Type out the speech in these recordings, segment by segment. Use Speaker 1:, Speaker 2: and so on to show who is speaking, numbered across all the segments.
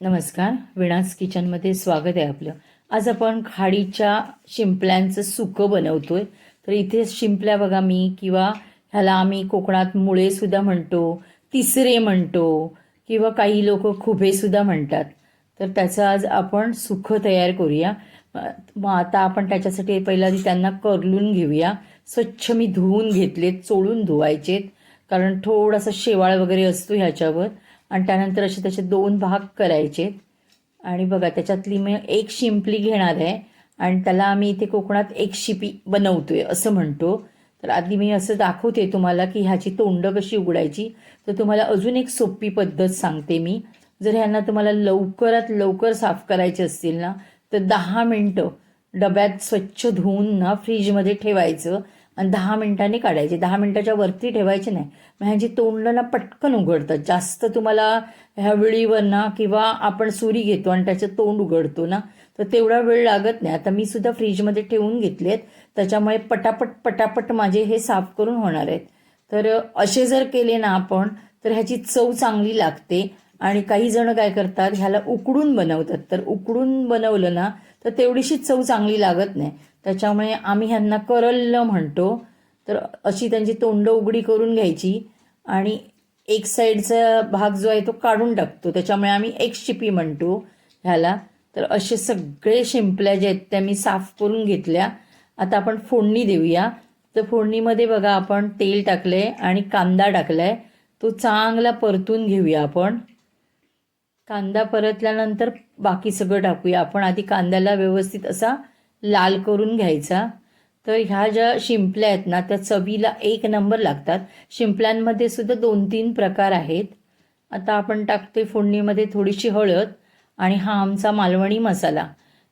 Speaker 1: नमस्कार. विणास किचनमध्ये स्वागत आहे आपलं. आज आपण खाडीच्या शिंपल्यांचं सुकं बनवतोय. तर इथे शिंपल्या बघा मी किंवा ह्याला आम्ही कोकणात मुळेसुद्धा म्हणतो तिसरे म्हणतो किंवा काही लोक खुभेसुद्धा म्हणतात. तर त्याचं आज आपण सुखं तयार करूया. मग आता आपण त्याच्यासाठी पहिला आधी त्यांना करलून घेऊया. स्वच्छ मी धुवून घेतलेत चोळून धुवायचेत. कारण थोडासा शेवाळ वगैरे असतो ह्याच्यावर. आणि त्यानंतर असे त्याचे दोन भाग करायचे. आणि बघा त्याच्यातली मी एक शिंपली घेणार आहे आणि त्याला आम्ही इथे कोकणात एक शिपी बनवतोय असं म्हणतो. तर आधी मी असं दाखवते तुम्हाला की ह्याची तोंडं कशी उघडायची. तर तुम्हाला अजून एक सोपी पद्धत सांगते मी. जर ह्यांना तुम्हाला लवकरात लवकर साफ करायचे असतील ना तर दहा मिनटं डब्यात स्वच्छ धुवून ना फ्रीजमध्ये ठेवायचं. आणि दहा मिनिटांनी काढायचे. दहा मिनिटाच्या वरती ठेवायचे नाही. मग ह्याची तोंड ना पटकन उघडतात जास्त तुम्हाला ह्या वेळीवर ना किंवा आपण सुरी घेतो आणि त्याचं तोंड उघडतो ना तर तेवढा वेळ लागत नाही. आता मी सुद्धा फ्रीजमध्ये ठेवून घेतले आहेत त्याच्यामुळे पटापट पटापट माझे हे साफ करून होणार आहेत. तर असे जर केले ना आपण तर ह्याची चव चांगली लागते. आणि काही जण काय करतात ह्याला उकडून बनवतात. तर उकडून बनवलं ना तर तेवढीशी चव चांगली लागत नाही. त्याच्यामुळे आम्ही ह्यांना करल्ल म्हणतो. तर अशी त्यांची तोंड उघडी करून घ्यायची आणि एक साईडचा भाग जो आहे तो काढून टाकतो. त्याच्यामुळे आम्ही एक शिपी म्हणतो ह्याला. तर असे सगळे शिंपल्या जे आहेत त्या मी साफ करून घेतल्या. आता आपण फोडणी देऊया. तर फोडणीमध्ये बघा आपण तेल टाकलंय आणि कांदा टाकलाय. तो चांगला परतून घेऊया आपण. कांदा परतल्यानंतर बाकी सगळं टाकूया. आपण आधी कांद्याला व्यवस्थित असा लाल करून घ्यायचा. तर ह्या ज्या शिंपल्या आहेत ना त्या चवीला एक नंबर लागतात. शिंपल्यांमध्ये सुद्धा दोन तीन प्रकार आहेत. आता आपण टाकतोय फोडणीमध्ये थोडीशी हळद आणि हा आमचा मालवणी मसाला.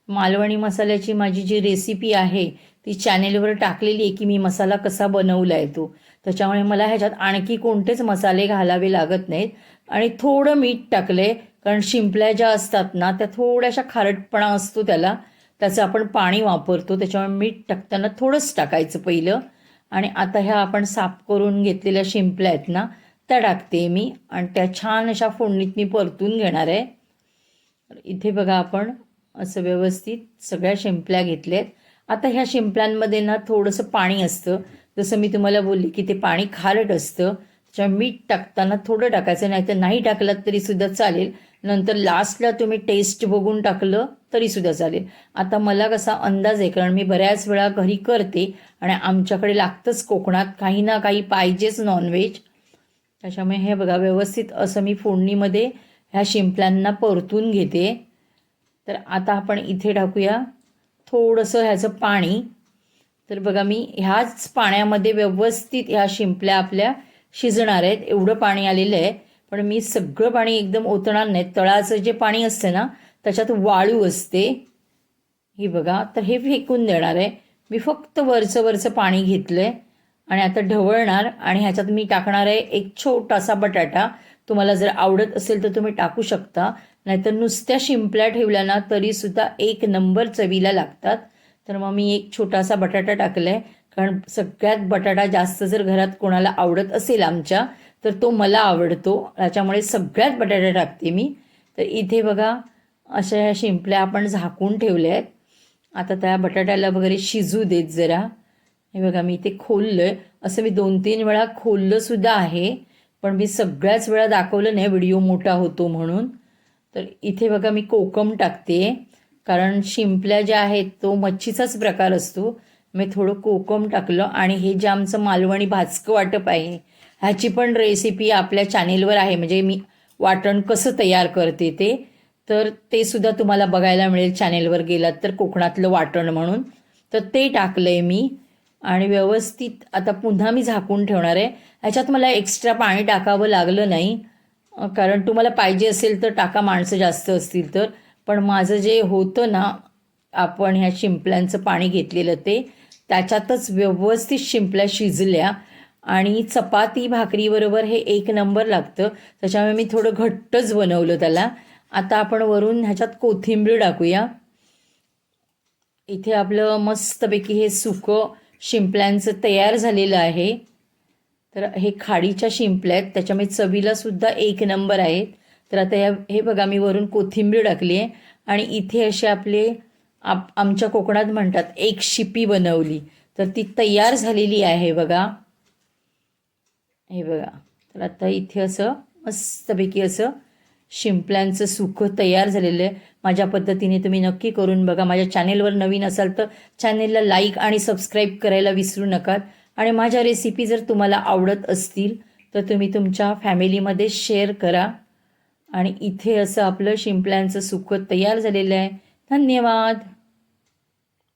Speaker 1: मालवणी मसाल्याची माझी जी रेसिपी आहे ती चॅनेलवर टाकलेली आहे की मी मसाला कसा बनवला आहे तो. त्याच्यामुळे मला ह्याच्यात आणखी कोणतेच मसाले घालावे लागत नाहीत. आणि थोडं मीठ टाकलंय कारण शिंपल्या ज्या असतात ना त्या थोड्याशा खारटपणा असतो त्याला. त्याचं आपण पाणी वापरतो त्याच्यामुळे मीठ टाकताना थोडंच टाकायचं पहिलं. आणि आता ह्या आपण साफ करून घेतलेल्या शिंपल्या आहेत ना त्या टाकते मी. आणि त्या छान अशा फोडणीत मी परतून घेणार आहे. इथे बघा आपण असं व्यवस्थित सगळ्या शिंपल्या घेतल्या आहेत. आता ह्या शिंपल्यांमध्ये ना थोडंसं पाणी असतं. जसं मी तुम्हाला बोलली की ते पाणी खारट असतं. त्याच्यामुळे मीठ टाकताना थोडं टाकायचं नाही तर नाही टाकलं तरी सुद्धा चालेल. नंतर लास्टला तुम्ही टेस्ट बघून टाकलं तरी सुद्धा चालेल. आता मला कसा अंदाज आहे कारण मी बऱ्याच वेळा घरी करते आणि आमच्याकडे लागतंच कोकणात काही ना काही पाहिजेच नॉनव्हेज त्याच्यामुळे हे बघा व्यवस्थित असं मी फोडणीमध्ये ह्या शिंपल्यांना परतून घेते. तर आता आपण इथे टाकूया थोडंसं ह्याचं पाणी. तर बघा मी ह्याच पाण्यामध्ये व्यवस्थित ह्या शिंपल्या आपल्या शिजणार आहेत. एवढं पाणी आलेलं आहे. पण मी सगळं पाणी एकदम ओतणार नाही. तळाचं जे पाणी असते ना त्याच्यात वाळू असते. ही बघा तर हे फेकून देणार आहे. मी फक्त वरचं वरचं पाणी घेतलं आहे आणि आता ढवळणार आणि ह्याच्यात मी टाकणार आहे एक छोटासा बटाटा. तुम्हाला जर आवडत असेल तर तुम्ही टाकू शकता. नाहीतर नुसत्या शिंपल्या ठेवल्या ना तरीसुद्धा एक नंबर चवीला लागतात. तर मग मी एक छोटासा बटाटा टाकला आहे कारण सगळ्यात बटाटा जास्त जर घरात कोणाला आवडत असेल आमच्या तर तो मला आवडतो. त्याच्यामुळे सगळ्यात बटाटा टाकते मी. तर इथे बघा अशा ह्या शिंपल्या आपण झाकून ठेवल्या आहेत. आता त्या बटाट्याला वगैरे शिजू देत जरा. हे बघा मी इथे खोललं आहे असं मी दोन तीन वेळा खोललंसुद्धा आहे पण मी सगळ्याच वेळा दाखवलं नाही. व्हिडिओ मोठा होतो म्हणून. तर इथे बघा मी कोकम टाकते. कारण शिंपल्या ज्या आहेत तो मच्छीचाच प्रकार असतो. मी थोडं कोकम टाकलं आणि हे जे आमचं मालवणी भाजकं वाटप आहे ह्याची पण रेसिपी आपल्या चॅनेलवर आहे. म्हणजे मी वाटण कसं तयार करते ते तर ते सुद्धा तुम्हाला बघायला मिळेल चॅनेलवर गेलात तर कोकणातलं वाटण म्हणून. तर ते टाकलं आहे मी आणि व्यवस्थित आता पुन्हा मी झाकून ठेवणार आहे. ह्याच्यात मला एक्स्ट्रा पाणी टाकावं लागलं नाही. कारण तुम्हाला पाहिजे असेल तर टाका माणसं जास्त असतील तर. पण माझं जे होतं ना आपण ह्या शिंपल्यांचं पाणी घेतलेलं ते त्याच्यातच व्यवस्थित शिंपल्या शिजल्या. आणि चपाती भाकरीबरोबर हे एक नंबर लागतं. त्याच्यामुळे मी थोडं घट्टच बनवलं त्याला. आता आपण वरून ह्याच्यात कोथिंबीर टाकूया. इथे आपलं मस्तपैकी हे सुकं शिंपल्यांचं तयार झालेलं आहे. तर हे खाडीच्या शिंपल्या आहेत. त्याच्यामुळे चवीला सुद्धा एक नंबर आहेत. तर आता या हे बघा मी वरून कोथिंबीर टाकली आहे. आणि इथे असे आपले आप आमच्या कोकणात म्हणतात एक शिपी बनवली. तर ती तयार झालेली आहे बघा. हे बघा. तर आता इथे असं मस्तपैकी असं शिंपल्यांचं सुकं तयार झालेलं आहे. माझ्या पद्धतीने तुम्ही नक्की करून बघा. माझ्या चॅनेलवर नवीन असाल तर चॅनेलला लाईक आणि सबस्क्राईब करायला विसरू नका. आणि माझ्या रेसिपी जर तुम्हाला आवडत असतील तर तुम्ही तुमच्या फॅमिलीमध्ये शेअर करा. आणि इथे असं आपलं शिंपल्यांचं सुकं तयार झालेलं आहे. धन्यवाद!